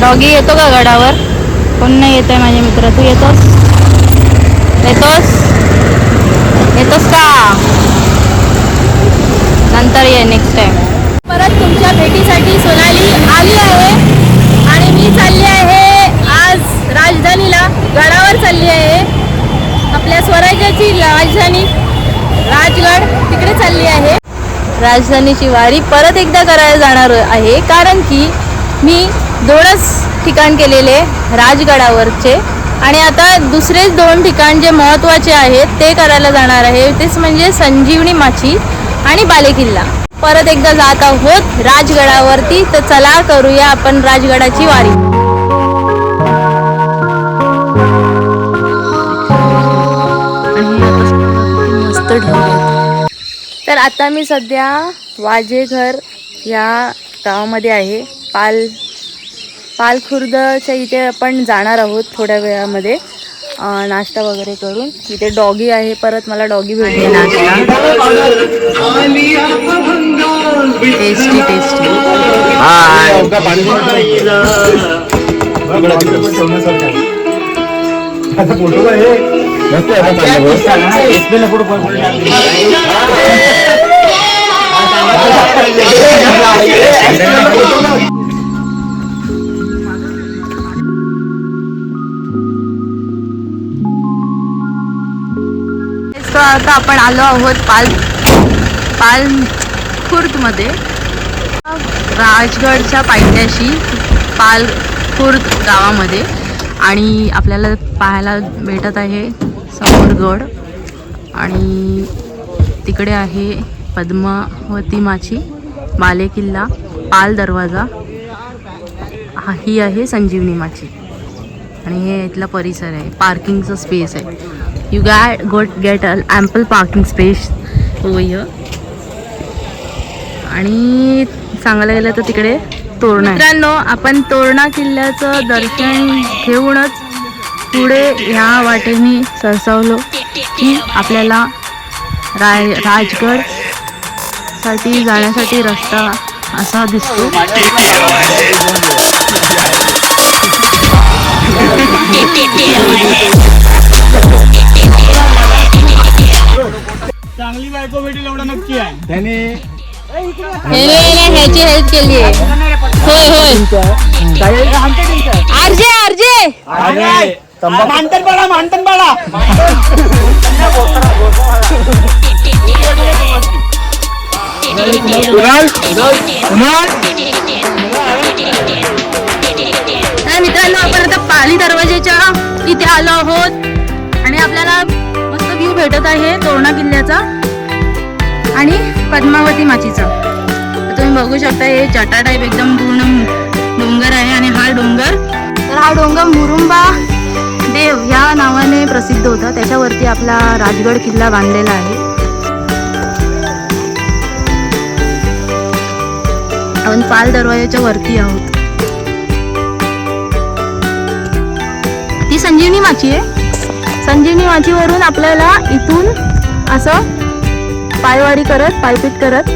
Doggy येतो का गडावर? कोण नाही येत आहे माझे मित्र? तू येतोस? येतोस? येतोस का? नंतर ये नेक्स्ट टाइम परत तुमच्या भेटीसाठी सोनाली आली आहे आणि मी चालली आहे आज राजधानीला. गडावर चालली आहे. आपल्या स्वराज्याची राजधानी राजगड तिकडे चालली आहे. राजधानीची वारी परत एकदा करायला जाणार आहे कारण की मी दोनच ठिकाण केलेले राजगडावरचे. आणि आता दुसरेच दोन ठिकाण जे महत्त्वाचे आहेत ते करायला जाणार आहे. तेच म्हणजे संजीवनी माची आणि बालेकिल्ला. परत एकदा जात आहोत राजगडावरती. तर चला करूया आपण राजगडाची वारी. तर आता मी सध्या वाजेघर या गावामध्ये आहे. पाल पालखुर्दच्या इथे आपण जाणार आहोत थोड्या वेळामध्ये नाश्ता वगैरे करून. इथे डॉगी आहे परत मला डॉगी भेटले. नाश्ता. टेस्टी टेस्टी आता आपण आलो आहोत पाल पाल खुर्दमध्ये राजगडच्या पायथ्याशी पाल खुर्द गावामध्ये. आणि आपल्याला पाहायला भेटत आहे समोरगड आणि तिकडे आहे पद्मावती माची बालेकिल्ला पाल दरवाजा. हा ही आहे संजीवनी माची. आणि हे इथला परिसर आहे. पार्किंगचं स्पेस आहे. You got got get a ample parking space over आणि सांगायला गेलं तर तिकडे तोरणा मित्रांनो आपण तोरणा किल्ल्याचं दर्शन घेऊनच पुढे ह्या वाटेने सरसावलो की आपल्याला राय राजगडसाठी जाण्यासाठी रस्ता असा दिसतो. चांगली बायको भेटेल एवढं नक्की आहे. त्याने ह्याची हेल्प केली आहे. होय होय. RJ RJ. मानतन पाडा मानतन पाडा कुणाल? कुणाल? तर मित्रांनो आपण आता पाली दरवाजेच्या इथे आलो आहोत. आणि आपल्याला मस्त व्ह्यू भेटत आहे तोरणा किल्ल्याचा. आणि पद्मावती माचीचा. तुम्ही बघू शकता हे जटा टाईप एकदम पूर्ण डोंगर आहे आणि हा डोंगर तर हा डोंगर मुरुंबा देव ह्या नावाने प्रसिद्ध होता. त्याच्यावरती आपला राजगड किल्ला बांधलेला आहे. आपण पाल दरवाजाच्या वरती आहोत. ती संजीवनी माची आहे. संजीवनी माचीवरून आपल्याला इथून असं पायवारी करत पायपीट करत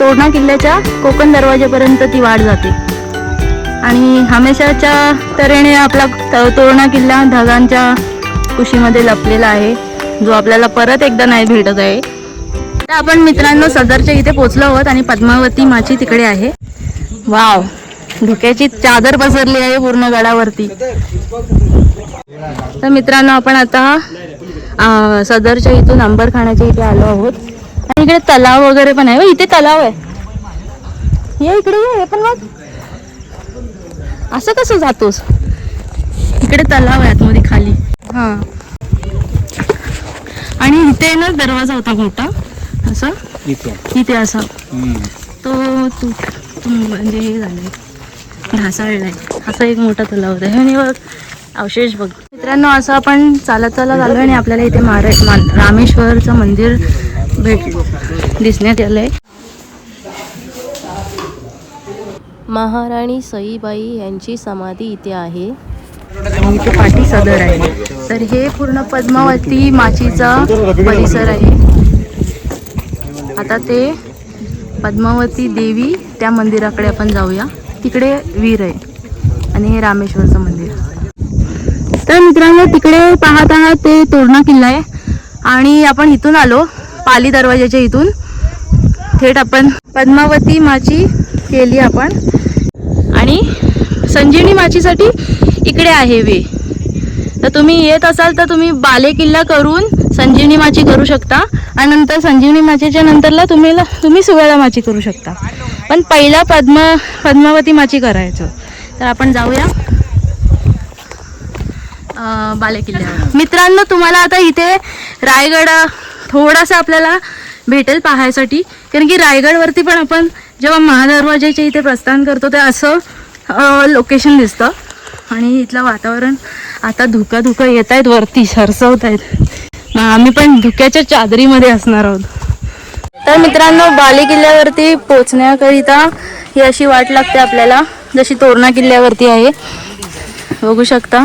तोरणा किल्ल्याच्या कोकण दरवाजापर्यंत ती वाढ जाते. आणि हमेशाच्या तऱ्हेने आपला तोरणा किल्ला ढगांच्या कुशीमध्ये लपलेला आहे जो आपल्याला परत एकदा नाही भेटत आहे. तर आपण मित्रांनो सदरच्या इथे पोचलो आहोत आणि पद्मावती माची तिकडे आहे. वाव धुक्याची चादर पसरली आहे पूर्ण गडावरती. तर मित्रांनो आपण आता सदरच्या इथून अंबरखाण्याच्या इथे आलो आहोत. इकडे तलाव वगैरे पण आहे. इथे तलाव आहे. ये इकडे ये हे पण बघ. असं कसं जातोस? इकडे तलाव आहे आतमध्ये खाली. हा. आणि इथे ना दरवाजा होता मोठा. असा? इथे. असा. तो तू तू म्हणजे हे झालंय. ढासाळलाय. असा एक मोठा तलाव होता. हे आणि बघ अवशेष बघ. मित्रांनो असं आपण चालत चालत आलो आणि आपल्याला इथे मारे मा- रामेश्वरचं मंदिर भेट दिसण्यात आलंय. महाराणी सईबाई यांची समाधी इथे आहे. आणि इथे पाठी सदर आहे. तर हे पूर्ण पद्मावती माचीचा परिसर आहे. आता ते पद्मावती देवी त्या मंदिराकडे आपण जाऊया. तिकडे वीर आहे. आणि हे रामेश्वरचं मंदिर. तर मित्रांनो तिकडे पाहत आहात ते तोरणा किल्ला आहे. आणि आपण इथून आलो. पाली दरवाजाच्या इथून थेट आपण पद्मावती माची केली आपण. आणि संजीवनी माचीसाठी इकडे आहे वे. तर तुम्ही येत असाल तर तुम्ही बाले किल्ला करून संजीवनी माची करू शकता. आणि नंतर संजीवनी माचीच्या नंतरला तुम्ही तुम्ही सुवेळा माची करू शकता. पण पहिला पद्म पद्मावती माची करायचं. तर आपण जाऊया. बाले किल्ल्यावर. मित्रांनो तुम्हाला आता इथे रायगड थोडासा आपल्याला भेटेल पाहायसाठी. कारण की रायगडवरती पण आपण जेव्हा महादरवाजाच्या इथे प्रस्थान करतो ते असं लोकेशन दिसतं. आणि इथलं वातावरण आता धुका धुका येत आहेत वरती सरसवत आहेत मग आम्ही पण धुक्याच्या चादरीमध्ये असणार आहोत. तर मित्रांनो बाले किल्ल्यावरती पोचण्याकरिता ही अशी वाट लागते आपल्याला. जशी तोरणा किल्ल्यावरती आहे. बघू शकता.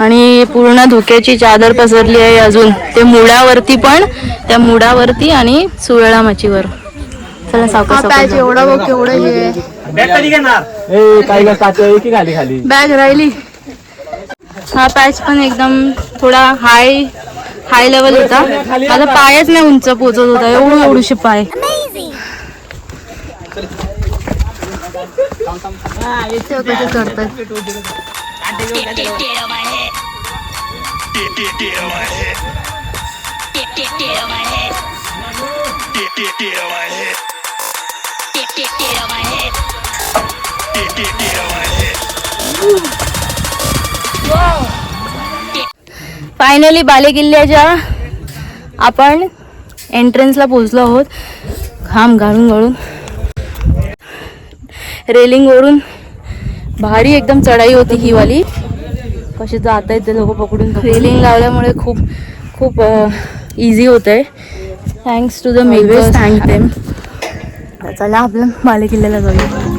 आणि पूर्ण धुक्याची चादर पसरली आहे अजून. ते मुळावरती पण त्या मुळावरती आणि सुवेळा माचीवर. चला सावकाश. एवढा बघ केवढं हे. बॅग राहिली. हा पॅच पण एकदम थोडा हाय हाय लेवल होता. माझा पायच नाही उंच पोचत होता एवढं एवढूशे पाय. करतात? फायनली बालेकिल्ल्याच्या आपण एंट्रन्सला पोहोचलो आहोत. घाम घालून गाळून रेलिंगवरून भारी एकदम चढाई होती ही वाली. कसे जात आहेत ते लोक पकडून रेलिंग लावल्यामुळे खूप खूप इझी होत आहे thanks to the makers thank them चला आपलं बाले किल्ल्याला जाऊया.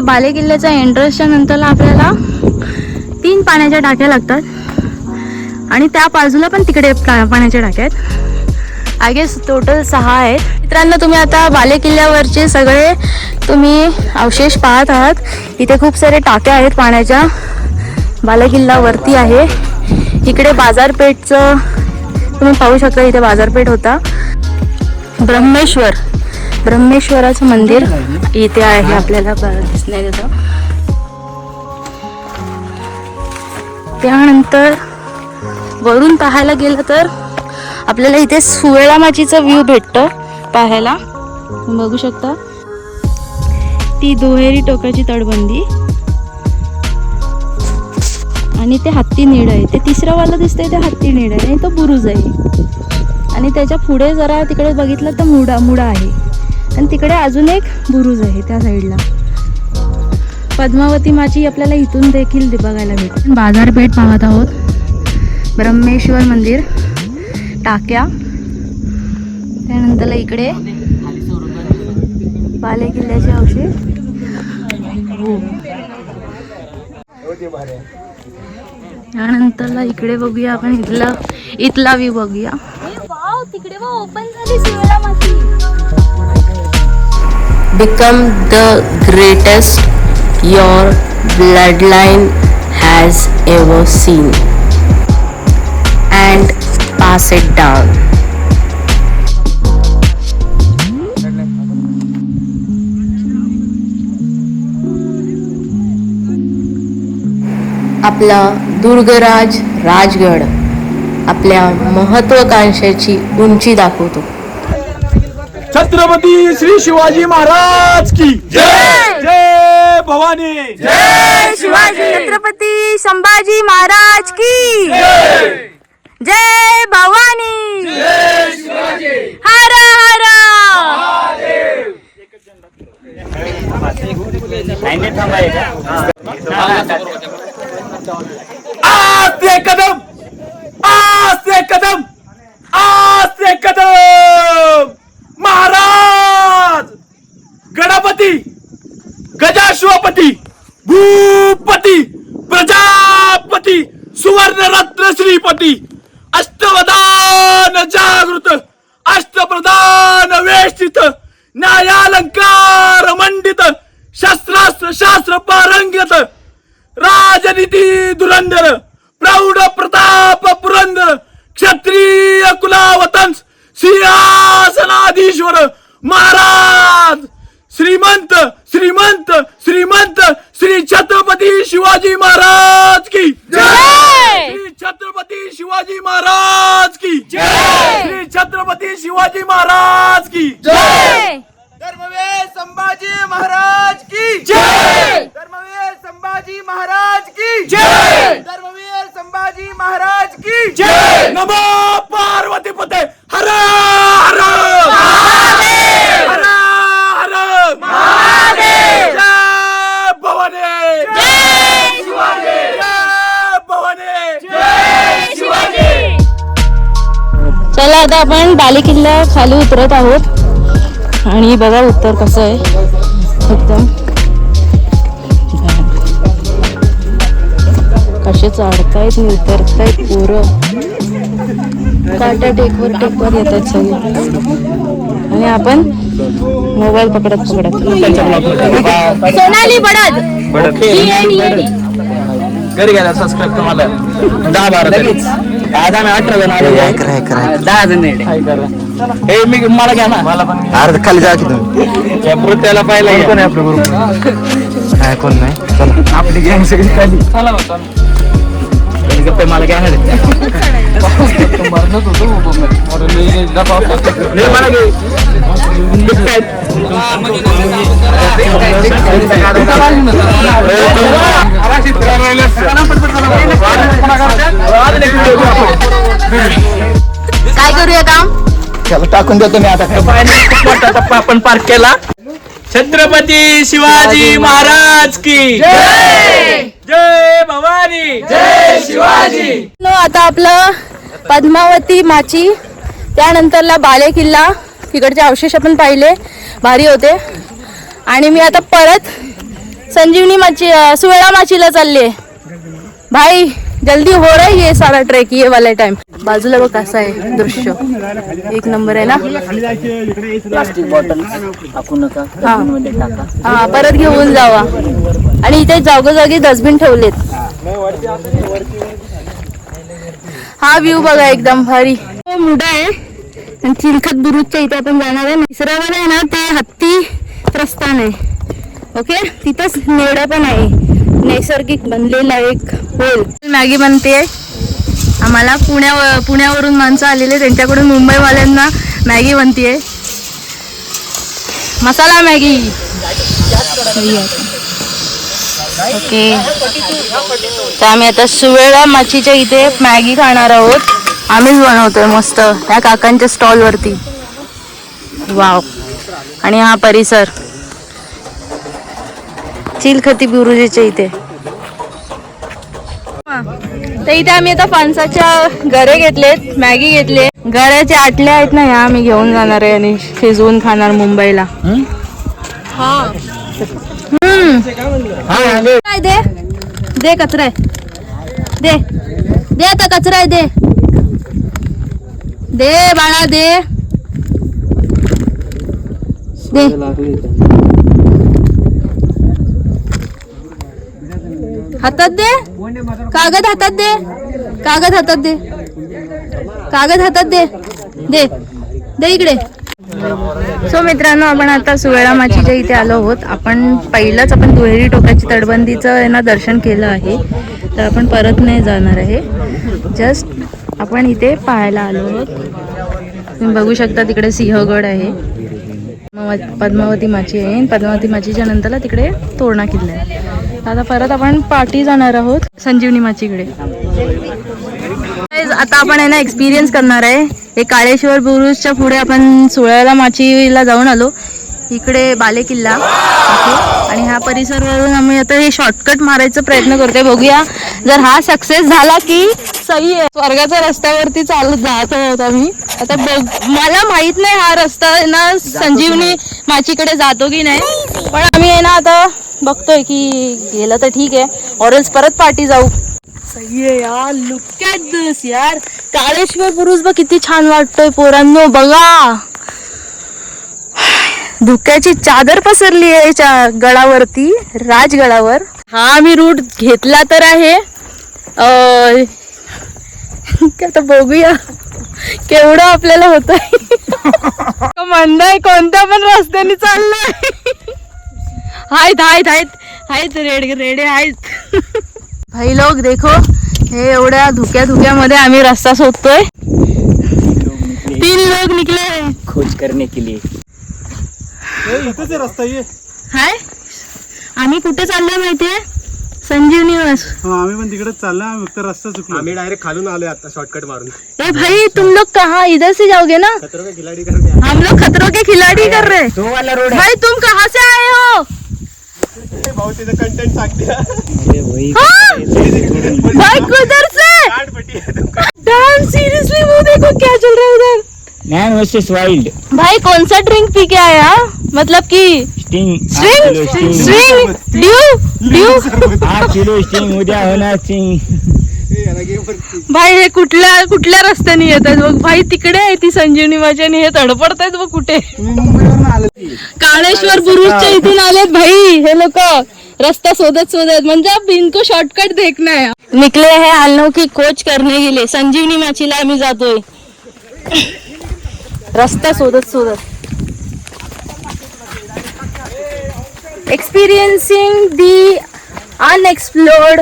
तर बालेकिल्ल्याच्या एंट्रन्सच्या नंतरला आपल्याला तीन पाण्याच्या टाक्या लागतात. आणि त्या बाजूला पण तिकडे पा- पाण्याच्या टाक्या आहेत. आय गेस टोटल सहा आहेत. मित्रांनो तुम्ही आता बाले किल्ल्यावरचे सगळे तुम्ही अवशेष पाहत आहात. इथे खूप सारे टाक्या आहेत पाण्याच्या. बाले आहे. इकडे बाजारपेठचं तुम्ही पाहू शकता इथे बाजारपेठ होता. ब्रह्मेश्वर. ब्रह्मेश्वराचं मंदिर इथे आहे आपल्याला दिसण्यात येतं. त्यानंतर वरून पाहायला गेलं तर आपल्याला इथे सुवेळा माचीचा व्ह्यू भेटतं पाहायला. बघू शकता. ती दुहेरी टोकाची तटबंदी आणि ते हत्ती निड आहे. ते तिसरं वाला दिसतंय ते हत्ती निड आहे. आणि तो बुरुज आहे. आणि त्याच्या पुढे जरा तिकडे बघितलं तर मुडा मुडा आहे. आणि तिकडे अजून एक बुरुज आहे त्या साईडला. पद्मावती माची आपल्याला इथून देखील बघायला भेटेल बाजारपेठ पाहत आहोत. ब्रह्मेश्वर मंदिर टाक्या. त्यानंतर इकडे बाले किल्ल्याचे अवशेष. त्यानंतरला इकडे बघूया आपण इथला इथला व्ह्यू बघूया. तिकडे ओपन झाली become the greatest your bloodline has ever seen and pass it down. आपला दुर्गराज राजगड आपल्या महत्वाकांक्षेची उंची दाखवतो छत्रपती श्री शिवाजी महाराज की. जय! जय भवानी. जय शिवाजी. छत्रपती संभाजी महाराज की. जय! भवानी. हर हर. आज कदम. आज कदम. सिंहासनाधीश्वर महाराज! श्रीमंत श्रीमंत श्रीमंत श्री छत्रपती शिवाजी महाराज की जय! श्री छत्रपती शिवाजी महाराज की श्री छत्रपती शिवाजी महाराज की जय! धर्मवीर संभाजी महाराज की जय! धर्मवीर संभाजी महाराज की जय! धर्मवीर संभाजी महाराज की जय! नमो पार्वती पते हर हर! हर हर! जय भवानी! जय शिवाजी! जय भवानी! जय शिवाजी! चला आता आपण बाले किल्ला खाली उतरत आहोत. आणि बघा उत्तर कसं आहे. एकदम. कसे चढतायत आणि उतरतायत पोरं. काट्या टेकवर टेकवर येत आहेत सगळे. आणि आपण मोबाईल पकडत पकडत. सोनाली बडद. घरी गेला सबस्क्राईब तुम्हाला. दहा बारा आम्ही अठरा जण आलो दहा जण हे मी मला घ्या ना. मला पण अर्ध खाली जा की तुम्ही. त्याला पाहिला कोण आहे आपलं ग्रुप काय कोण नाही. चला. आपली गँग सगळी खाली. चला गप्पे मला घ्या काय करूया काम? चला टाकून देतो मी आता. मोठा टप्पा आपण पार्क केला. छत्रपती शिवाजी महाराज की. जय भवानी. जय शिवाजी. नो, आता आपलं पद्मावती माची त्यानंतरला बाले किल्ला तिकडचे अवशेष आपण पाहिले भारी होते. आणि मी आता परत संजीवनी माची सुवेळा माचीला चालले भाई जल्दी हो रहा है ये सारा ट्रेक ये वाला टाइम बाजूला बघ कसं आहे दृश्य. एक नंबर आहे ना? प्लास्टिक बॉटल टाकू नका. हा. टाका. हा परत घेऊन जावा. आणि इथे जागोजागी डस्टबिन ठेवलेत. हा व्ह्यू बघा एकदम भारी. तो मुडा आहे. आणि चिलखत बुरुजच्या इथे आपण जाणार आहे. तिसऱ्यावर आहे ना ते हत्ती प्रस्थान आहे. ओके तिथंच नेडा पण आहे. नैसर्गिक बनलेला एक होल. मॅगी बनते आम्हाला पुण्या पुण्यावरून माणसं आलेले त्यांच्याकडून मुंबईवाल्यांना मॅगी बनतीये. मसाला मॅगी. ओके. तर आम्ही आता सुवेळा माचीच्या इथे मॅगी खाणार आहोत. आम्हीच बनवतोय मस्त. त्या काकांच्या स्टॉल वरती वाव. आणि हा परिसर. चिलखती बुरुजीच्या इथे. तर इथे आम्ही आता फणसाच्या गरे घेतलेत मॅगी घेतले. गऱ्याचे आटल्या आहेत ना ह्या आम्ही घेऊन जाणार आहे आणि शिजवून खाणार मुंबईला. हम्म. काय दे? दे कचरा आहे. दे. दे आता कचरा आहे दे. दे बाळा दे. दे. हातात दे. कागद हातात दे. कागद हातात दे. कागद हातात दे. दे. दे इकडे. सो मित्रांनो आपण आता सुवेळा माचीच्या इथे आलो आहोत. आपण पहिलंच आपण दुहेरी टोकाची तटबंदीचं आहे ना दर्शन केलं आहे. तर आपण परत नाही जाणार आहे. जस्ट आपण इथे पाहायला आलो आहोत. तुम्ही बघू शकता तिकडे सिंहगड आहे. पद्मावती माची आहे. पद्मावती माचीच्या नंतरला तिकडे तोरणा किल्ला आहे. आता परत आपण पाठी जाणार आहोत संजीवनी माचीकडे. आता आपण आहे ना एक्सपिरियन्स करणार आहे. हे काळेश्वर बुरुजच्या पुढे आपण सोळ्याला माचीला जाऊन आलो. इकडे बाले किल्ला आणि ह्या परिसरवरून आम्ही आता हे शॉर्टकट मारायचा प्रयत्न करतोय. बघूया जर हा सक्सेस झाला की सही आहे. स्वर्गाच्या रस्त्यावरती चालत जात आहोत आम्ही. आता बघ मला माहीत नाही हा रस्ता ना संजीवनी माचीकडे जातो की नाही. पण आम्ही आहे ना आता बघतोय की गेलं तर ठीक आहे. ऑरेल्स परत पार्टी जाऊ. सही आहे यार लुक ॲट दिस यार. काळेश्वर पुरुष बघ किती छान वाटतोय पोरांनो बघा. धुक्याची चादर पसरली आहे गडावरती राजगडावर हा आम्ही रूट घेतला तर आहे. आता बघूया केवढं आपल्याला होत म्हणणं कोणत्या पण रस्त्याने चाललंय. आहेत आहेत आहेत. आहेत रेड रेडे आहेत. भाई लोक देखो हे एवढ्या धुक्या धुक्यामध्ये आम्ही रस्ता शोधतोय. तीन लोक निकले. खोज करने के लिए. इथेच रस्ता ये. हाय. आम्ही कुठे चाललोय माहितीये? संजीवनी बस आम्ही पण तिकडे चाललो आम्ही फक्त रस्ता चुकलो. आम्ही डायरेक्ट खालून आलोय आता शॉर्टकट मारून. ए भाई तुम लोग कहाँ? इधर से जाओगे ना? खिलाडी करते हम लोग खतरों के खिलाड़ी कर रहे हैं. तो वाला रोड भाई तुम कहाँ से आए हो? भाऊ तिचं कंटेंट सांगते. है वही हाँ? भाई किधर से डैम सीरियसली वो देखो क्या चल रहा है उधर। मैन वर्सेस वाइल्ड भाई कौन सा ड्रिंक पी के आया? मतलब कि sting string string due due आठ किलो स्टिंग उद्या होणार स्टिंग भाई हे कुठल्या कुठल्या रस्त्याने येतात बघ. भाई तिकडे आहे ती संजीवनी माझी आणि हे तडपडतायत बघ कुठे. काळेश्वर बुरुजच्या इथून आलेत भाई हे लोक. रास्ता शोधत शोधत, म्हणजे इनको शॉर्टकट देखना है। निकले है आलनो की कोच करने के लिए। संजीवनी माचीला आम्ही जातोय रस्ता शोधत शोधत। एक्सपिरियन्सिंग दी अनएक्सप्लोर्ड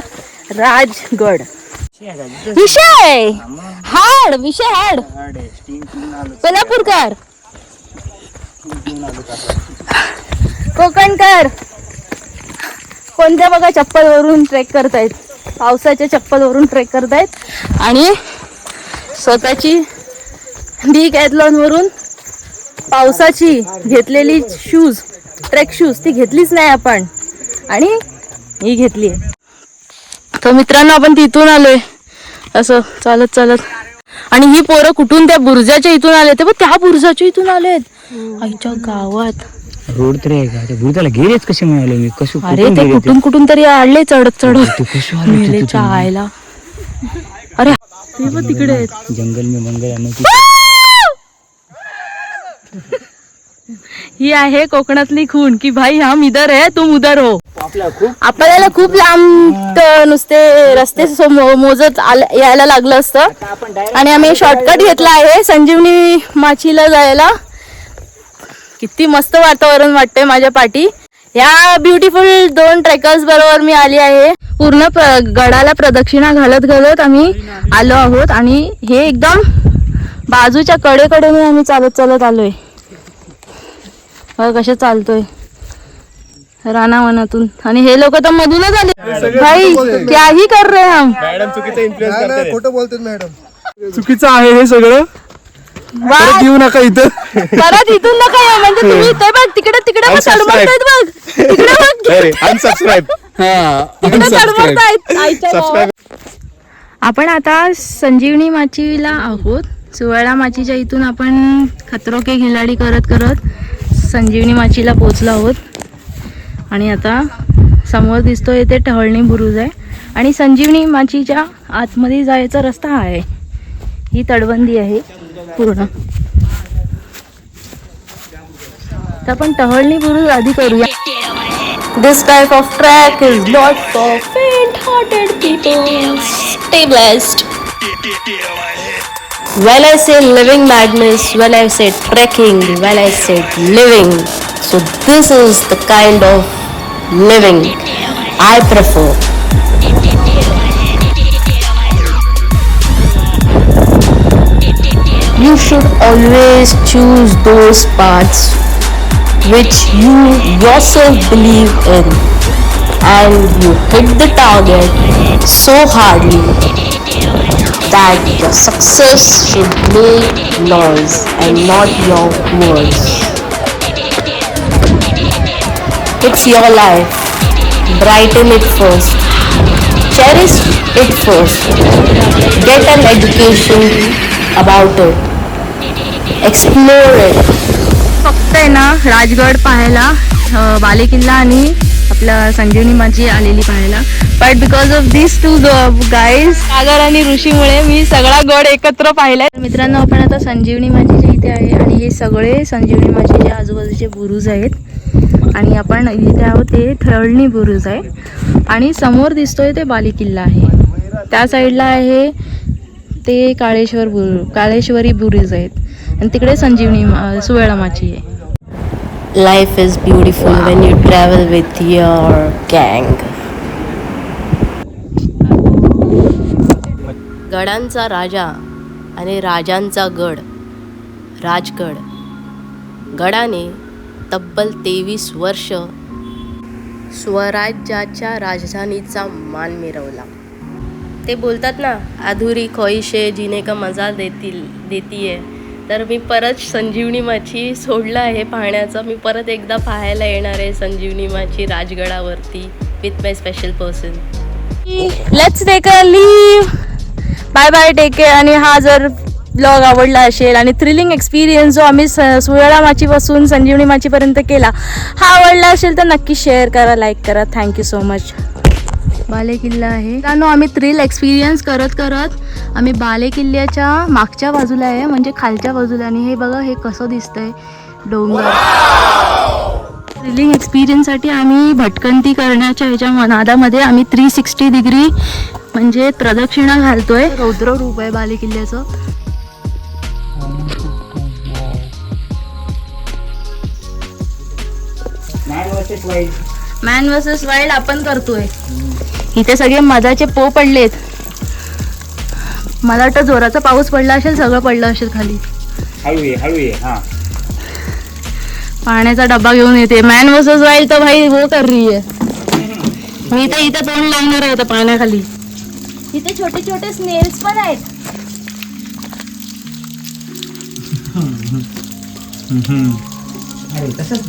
राजगड विषय! हाड विषय हाड कोल्हापूरकर। कोकणकर। कोणत्या बघा चप्पलवरून ट्रेक करतायत? पावसाच्या चप्पलवरून ट्रेक करतायत. आणि स्वतःची डी कॅथलॉन वरून पावसाची घेतलेली शूज ट्रेक शूज ती घेतलीच नाही आपण. आणि ही घेतली तर मित्रांनो आपण तिथून आलोय. असं चालत चालत. आणि ही पोरं कुठून त्या बुर्जाच्या इथून आले ते त्या बुर्जाच्या इथून आले आईच्या गावात. रोड तर आहे का? त्या भूताला गेलेच कसे मिळाले मी? कसं अरे कुठून ते? कुठून कुठून तरी आले चढत चढत. मेले अरे ते पण तिकडे आहेत. जंगल में मंगल ही आहे कोकणातली खून की भाई हम इधर है तुम उधर हो. आपल्याला खूप लांब नुसते रस्ते मोजत यायला लागलं असतं. आणि आम्ही शॉर्टकट घेतला आहे. संजीवनी माचीला जायला. किती मस्त वातावरण वाटतंय माझ्या पाठी. या ब्युटिफुल दोन ट्रेकर्स बरोबर मी आली आहे. पूर्ण प्र- गडाला प्रदक्षिणा घालत घालत आम्ही आलो आहोत आणि हे एकदम बाजूच्या कडेकडेने आम्ही चालत चालत आलोय. बघ कसे चालतोय. रानावनातून आणि हे लोक तर मधूनच आले. भाई क्याही कर रहे हम. मॅडम चुकीचा मॅडम. चुकीचं आहे हे सगळं? वा, येऊ नका इथं. परत इथून नका येऊ. म्हणजे तुम्ही ते बघ तिकडे तिकडे बघ, तडमडतायत बघ. तिकडे बघ. अनसबस्क्राईब तिकडे तडमडतायत. आईच्या गावात. आपण आता संजीवनी माचीला आहोत. सुवळा माचीच्या इथून आपण खतरो के खिलाडी करत करत संजीवनी माचीला पोचलो आहोत. आणि आता समोर दिसतोय ते टहळणी बुरुज आहे. आणि संजीवनी माचीच्या आतमध्ये जायचा रस्ता हा आहे. ही तटबंदी आहे. पूर्ण तर आपण टहळणी बुरुज आधी करूया This type of track is not for faint-hearted people. Stay blessed. When I say living madness, when I say trekking, when I say living, so this is the kind of living I prefer. You should always choose those paths which you yourself believe in and you hit the target so hardly that your success should make noise and not your words. It's your life. Brighten it first. Cherish it first. Get an education about it. Explore फक्त आहे ना राजगड पाहायला अं, बालेकिल्ला आणि आपलं संजीवनी माझी आलेली पाहायला. But because of this two guys Sagar आणि ऋषीमुळे मी सगळा गड एकत्र पाहिलाय. मित्रांनो आपण आता संजीवनी माझीच्या इथे आहे आणि हे सगळे संजीवनी माझीचे आजूबाजूचे बुरुज आहेत. आणि आपण इथे आहोत ते थळणी बुरुज आहे. आणि समोर दिसतोय ते बालेकिल्ला आहे. त्या साईडला आहे ते काळेश्वर बुरु काळेश्वरी बुरुज आहेत. आणि तिकडे संजीवनी सुवेळामाची आहे. Life is beautiful when you travel with your गँग गडांचा राजा आणि राजांचा गड राजगड. गडाने तब्बल तेवीस वर्ष स्वराज्याच्या राजधानीचा मान मिरवला. ते बोलतात ना अधुरी ख्वाहिशे जिने का मजा देतील देतीये. तर मी परत संजीवनी माची सोडलं आहे पाहण्याचं. मी परत एकदा पाहायला येणार आहे Sanjivani Machi राजगडावरती with my special person let's take a leave bye bye take care आणि हा जर ब्लॉग आवडला असेल आणि थ्रिलिंग एक्सपिरियन्स जो आम्ही स- सुवेळा माचीपासून संजीवनी माचीपर्यंत केला हा आवडला असेल तर नक्की शेअर करा लाईक करा. थँक्यू सो मच बाले किल्ला आहे. मित्रांनो आम्ही थ्रिल एक्सपिरियन्स करत करत आम्ही बाले किल्ल्याच्या मागच्या बाजूला आहे म्हणजे खालच्या बाजूला. आणि हे बघा हे कसं दिसतंय डोंगर. थ्रिलिंग एक्सपिरियन्ससाठी आम्ही भटकंती करण्याच्या ह्याच्या नादामध्ये आम्ही थ्री सिक्स्टी डिग्री म्हणजे प्रदक्षिणा घालतोय. रौद्र रूप आहे बाले किल्ल्याचं मॅन वर्सेस वाईल्ड आपण करतोय. इथे सगळे मधाचे पो पडलेत. मला वाटतं जोराचा पाऊस पडला असेल सगळं पडलं असेल खाली. हळू हळू हा. पाण्याचा डब्बा घेऊन येते. मॅन वर्सेस वाईल्ड तर भाई वो कर रही है मी तर इथं तोंड लावणार आहे आता पाण्याखाली. इथे छोटे छोटे स्नेल्स पण आहेत. अरे तसंच